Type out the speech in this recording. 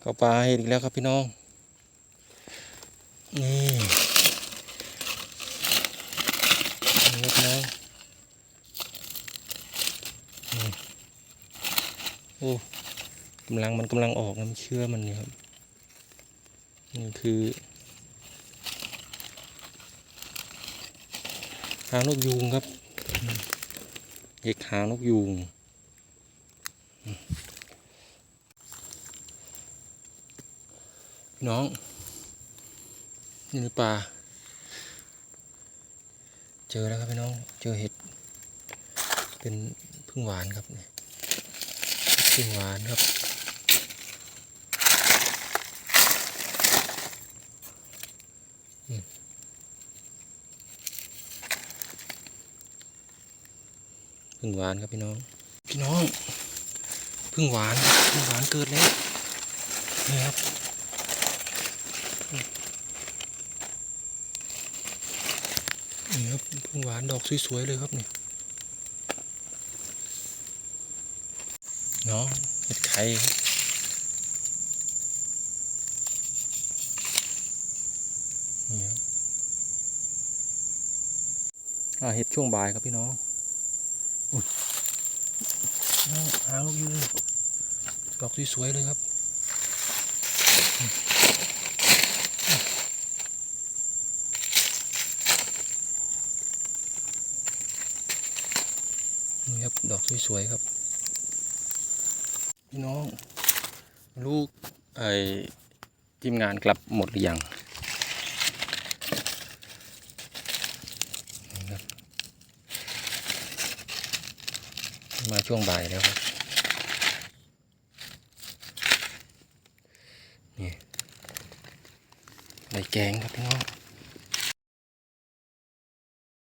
เขาปลาเห็ดอีกแล้วครับพี่น้อง นี่นี่พี่น้องนี่โอ้กำลังมันกำลังออกน้ำเชื่อมันนี่ครับ นี่คือหางนกยูงครับเห็กหางนกยูง พี่น้อง นี่หรือปลา เจอแล้วครับพี่น้อง เจอเห็ด เป็นพึ่งหวานครับนี่พึ่งหวานครับ พึ่งหวานครับพี่น้อง พี่น้อง พึ่งหวาน พึ่งหวานเกิดแล้วนี่ครับ นี่ครับพึ่งหวานดอกสวยๆเลยครับนี่เนาะเห็ดไข่นี่ครับเห็ดช่วงบ่ายครับพี่น้องอุ๊ยน้องหางลูกยูงดอกสวยๆเลยครับ นี่ครับดอกสวยๆครับ พี่น้อง ลูกไอ้ทีมงานกลับหมดหรือยังมาช่วงบ่ายแล้วครับนี่ใบแกงครับพี่น้อง